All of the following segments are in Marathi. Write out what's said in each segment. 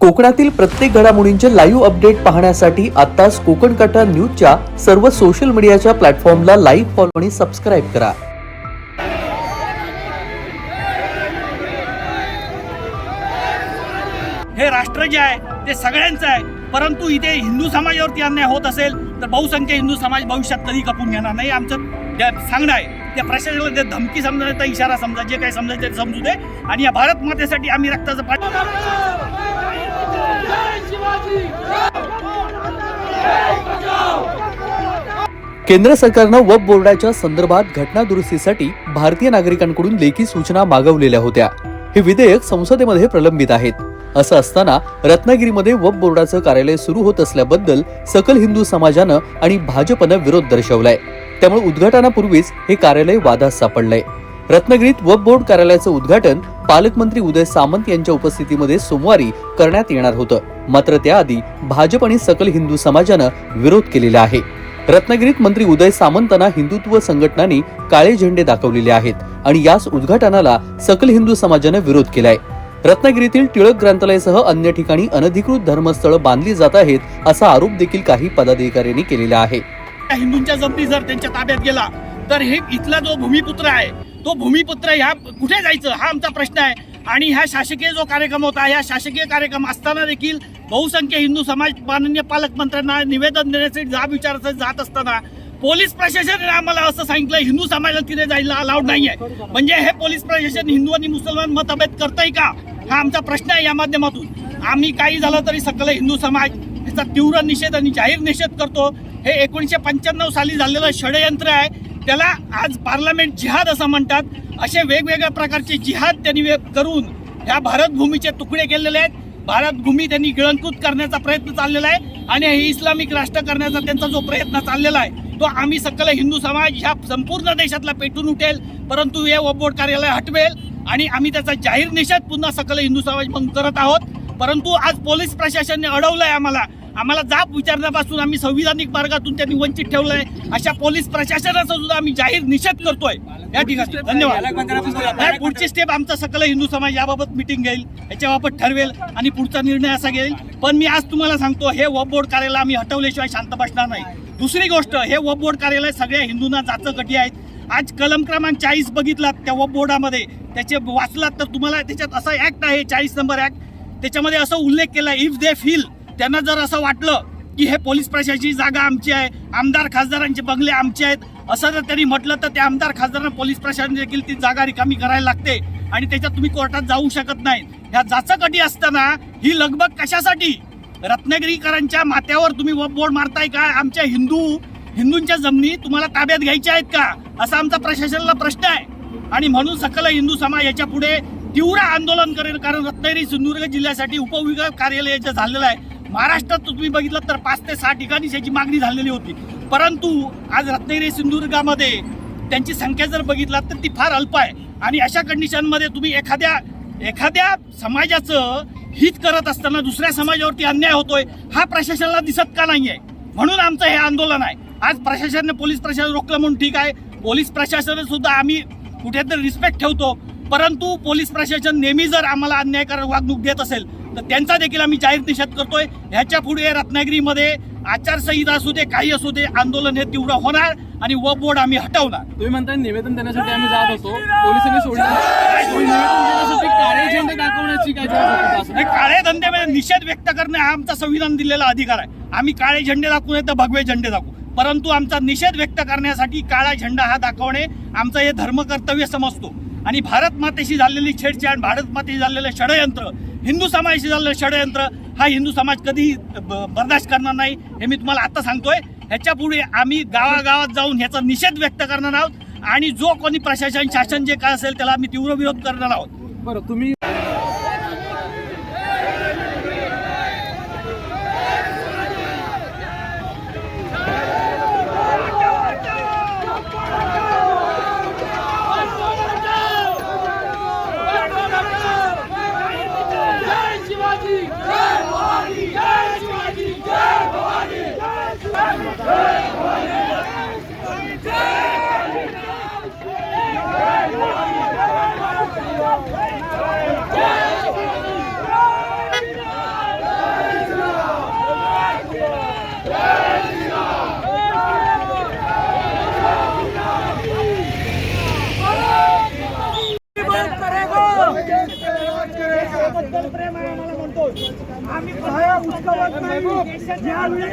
कोकणातील प्रत्येक घडामोडींचे लाईव्ह अपडेट पाहण्यासाठी आताच कोकण कटा न्यूजच्या सर्व सोशल मीडियाच्या प्लॅटफॉर्मला लाईव्ह फॉलो आणि सबस्क्राईब करा. हे राष्ट्र जे आहे ते सगळ्यांचं आहे. परंतु इथे हिंदू समाजावरती अन्याय होत असेल तर बहुसंख्य हिंदू समाज भविष्यात कधी कपून घेणार नाही आमचं. सांगणं आहे त्या प्रशासनाला ते धमकी समजा इशारा समजा जे काही समजायचं ते समजू दे. आणि या भारत मातेसाठी आम्ही रक्ताचं पाणी केंद्र सरकारनं वब बोर्डाच्या संदर्भात घटना दुरुस्तीसाठी भारतीय नागरिकांकडून लेखी सूचना मागवलेल्या होत्या. हे विधेयक संसदेमध्ये प्रलंबित आहेत. असं असताना रत्नागिरीमध्ये वब बोर्डाचं कार्यालय सुरू होत असल्याबद्दल सकल हिंदू समाजानं आणि भाजपनं विरोध दर्शवलाय. त्यामुळे उद्घाटनापूर्वीच हे कार्यालय वादात सापडलंय. रत्नागिरीत वब बोर्ड कार्यालयाचं उद्घाटन पालकमंत्री उदय सामंत यांच्या उपस्थितीमध्ये सोमवारी करण्यात येणार होतं. मात्र त्याआधी भाजप आणि सकल हिंदू समाजानं विरोध केलेला आहे. रत्नागिरीत मंत्री उदय सामंतांना हिंदुत्व संघटनांनी काळे झेंडे दाखवलेले आहेत आणि याच उद्घाटनाला सकल हिंदू समाजानं विरोध केलाय. रत्नागिरीतील टिळक ग्रंथालयासह अन्य ठिकाणी अनधिकृत धर्मस्थळं बांधली जात आहेत असा आरोप देखील काही पदाधिकाऱ्यांनी केलेला आहे. हिंदूंच्या जमिनी जर त्यांच्या ताब्यात गेला तर हे इथला जो भूमिपुत्र आहे तो भूमिपुत्र ह्या कुठे जायचं? हा आमचा प्रश्न आहे. आणि ह्या शासकीय जो कार्यक्रम होता ह्या शासकीय कार्यक्रम असताना देखील बहुसंख्य हिंदू समाज माननीय पालकमंत्र्यांना निवेदन देण्यासाठी जाब विचारायचं जात असताना पोलीस प्रशासनाने आम्हाला असं सांगितलं हिंदू समाजाला तिथे जायला अलाउड आहे म्हणजे हे पोलीस प्रशासन हिंदू आणि मुसलमान मतभेद करतंय का? हा आमचा प्रश्न आहे या माध्यमातून. आम्ही काही झालं तरी सकल हिंदू समाज याचा तीव्र निषेध आणि जाहीर निषेध करतो. हे एकोणीसशे पंच्याण्णव साली झालेलं षडयंत्र आहे. त्याला आज पार्लमेंट जिहाद असं म्हणतात. असे वेगवेगळ्या प्रकारचे जिहाद त्यांनी करून ह्या भारतभूमीचे तुकडे केलेले आहेत. भारतभूमी त्यांनी गिळंकृत करण्याचा प्रयत्न चाललेला आहे आणि हे इस्लामिक राष्ट्र करण्याचा त्यांचा जो प्रयत्न चाललेला आहे तो आम्ही सकल हिंदू समाज ह्या संपूर्ण देशातला पेटून उठेल परंतु हे वबोट कार्यालय हटवेल आणि आम्ही त्याचा जाहीर निषेध पुन्हा सकल हिंदू समाज म्हणून करत आहोत. परंतु आज पोलीस प्रशासनाने आहे आम्हाला आम्हाला जाब विचारण्यापासून आम्ही संविधानिक मार्गातून त्यांनी वंचित ठेवलंय. अशा पोलीस प्रशासनाचा सुद्धा आम्ही जाहीर निषेध करतोय. या ठिकाणी. धन्यवाद. पुढची स्टेप आमचा सकल हिंदू समाज याबाबत मिटिंग घेईल. याच्याबाबत ठरवेल आणि पुढचा निर्णय असा घेईल. पण मी आज तुम्हाला सांगतो हे वब बोर्ड कार्यालय आम्ही हटवल्याशिवाय शांत बसणार नाही. दुसरी गोष्ट हे वब बोर्ड कार्यालय सगळ्या हिंदूंना जाचकटी आहेत. आज कलम क्रमांक चाळीस बघितलात त्या वब बोर्डामध्ये त्याचे वाचलात तर तुम्हाला त्याच्यात असा ऍक्ट आहे चाळीस नंबर ऍक्ट त्याच्यामध्ये असं उल्लेख केला इफ दे फील त्यांना जर असं वाटलं की हे पोलीस प्रशासनाची जागा आमची आहे आमदार खासदारांचे बंगले आमचे आहेत असं जर त्यांनी म्हटलं तर त्या आमदार खासदारांना पोलीस प्रशासन देखील ती जागा रिकामी करायला लागते आणि त्याच्यात तुम्ही कोर्टात जाऊ शकत नाही. ह्या जाचकटी असताना ही लगबग कशासाठी? रत्नागिरीकरांच्या माथ्यावर तुम्ही वब बोर्ड मारताय का? आमच्या हिंदू हिंदूंच्या जमिनी तुम्हाला ताब्यात घ्यायच्या आहेत का? असा आमचा प्रशासनाला प्रश्न आहे. आणि म्हणून सकल हिंदू समाज याच्यापुढे तीव्र आंदोलन करेल कारण रत्नागिरी सिंधुदुर्ग जिल्ह्यासाठी उपविभाग कार्यालय याचं झालेलं आहे महाराष्ट्रात तुम्ही बघितलं तर पाच ते सहा ठिकाणी त्याची मागणी झालेली होती. परंतु आज रत्नागिरी सिंधुदुर्गामध्ये त्यांची संख्या जर बघितलात तर ती फार अल्प आहे. आणि अशा कंडिशनमध्ये तुम्ही एखाद्या एखाद्या समाजाचं हित करत असताना दुसऱ्या समाजावरती अन्याय होतोय हा प्रशासनाला दिसत का नाही आहे म्हणून आमचं हे आंदोलन आहे. आज प्रशासनाने पोलीस प्रशासन रोखलं म्हणून ठीक आहे. पोलीस प्रशासन सुद्धा आम्ही कुठेतरी रिस्पेक्ट ठेवतो. परंतु पोलीस प्रशासन नेहमी जर आम्हाला अन्यायकारक वागणूक देत असेल तर त्यांचा देखील आम्ही जाहीर निषेध करतोय. ह्याच्या पुढे रत्नागिरीमध्ये आचारसंहिता असू दे काही असू दे आंदोलन हे तीव्र होणार आणि व बोर्ड आम्ही हटवणार. तुम्ही म्हणताय निवेदन देण्यासाठी आम्ही जात होतो. पोलिसांनी सोडलं. काळे दाखवण्याची काय? हे धंद्यामध्ये निषेध व्यक्त करणे हा आमचा संविधान दिलेला अधिकार आहे. आम्ही काळे झेंडे दाखवू नये तर भगवे झेंडे दाखवू. परंतु आमचा निषेध व्यक्त करण्यासाठी काळा झेंडा हा दाखवणे आमचं हे धर्म कर्तव्य समजतो. आणि भारत मातेशी झालेली छेडछाड भारत मातेशी झालेलं षडयंत्र हिंदू समाजाशी झालेलं षडयंत्र हा हिंदू समाज कधी ब- बर्दाश्त करणार नाही हे मी तुम्हाला आता सांगतोय. ह्याच्यापुढे आम्ही गावागावात जाऊन ह्याचा निषेध व्यक्त करणार आहोत आणि जो कोणी प्रशासन शासन जे काय असेल त्याला आम्ही तीव्र विरोध करणार आहोत. बरं तुम्ही आम्ही उचकवत नाही हो. यावेळी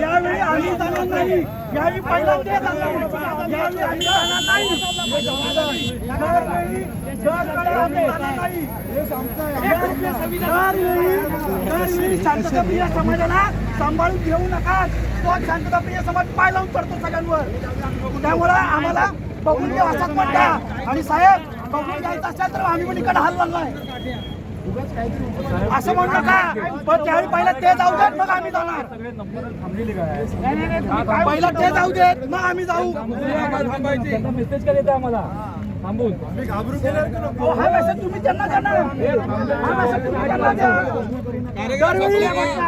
यावेळी आम्ही जाणार नाही यावेळी जाणार यावेळी आम्ही जाणार नाही दरवेळी आम्ही जाणार नाही. दरवेळी दरवेळी शांतताप्रिय समाजाला सांभाळून घेऊ नका तो शांतताप्रिय समाज पाय लावून पडतो सगळ्यांवर. त्यामुळं आम्हाला बघून घ्या असाच म्हणता. आणि साहेब बघून घ्यायचं असेल तर आम्ही पण इकडे हल्ला नाही असं म्हणू नका. पण त्यावेळी पहिला ते जाऊ देत मग आम्ही जाणार. पहिला ते जाऊ देत मग आम्ही जाऊ. मेसेज का देता आम्हाला थांबून हो, हा मेसेज तुम्ही त्यांना द्या ना. हा मेसेज तुम्ही त्यांना द्या. दरवेळी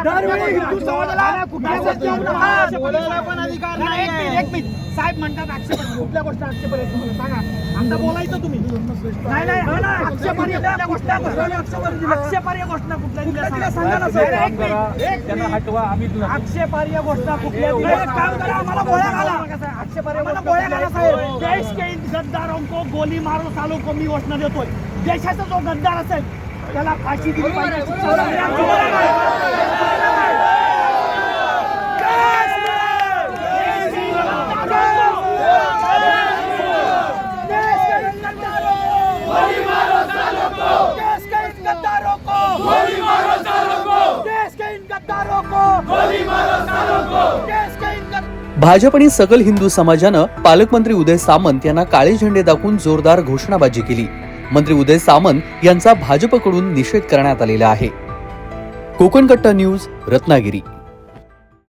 दरवेळी हिंदू समाजाला मेसेज देऊ नका बोलायला पण अधिकार नाही एक मिनिट एक मिनिट. साहेब म्हणतात आक्षेप कुठल्या गोष्टी आक्षेप आहेत तुम्हाला? सांगा. आता बोलायचं तुम्ही. नाही नाही हा ना आक्षेपार्ह कुठल्या गोष्टी गोष्टी दिल्या सांगा. ना साहेब. गोष्ट दिल्या? काम करा आम्हाला गोळ्या घाला. आक्षेपार्ह आम्हाला गोळ्या घाला साहेब. देश के इन गद्दारों को गोली मारो सालों को मी घोषणा देतोय. देशाचा जो गद्दार असेल त्याला फाशी दिली पाहिजे शिक्षा झाली. आमची गोळ्या घाला. देश के इन गद्दारों को देश के इन गद्दारों को देश के इन गद्दारों को देश के इन गद्दारों भाजप आणि सकल हिंदू समाजानं पालकमंत्री उदय सामंत यांना काळे झेंडे दाखवून जोरदार घोषणाबाजी केली मंत्री उदय सामंत यांचा भाजपकडून निषेध करण्यात आलेला आहे. कोकण कट्टा न्यूज रत्नागिरी.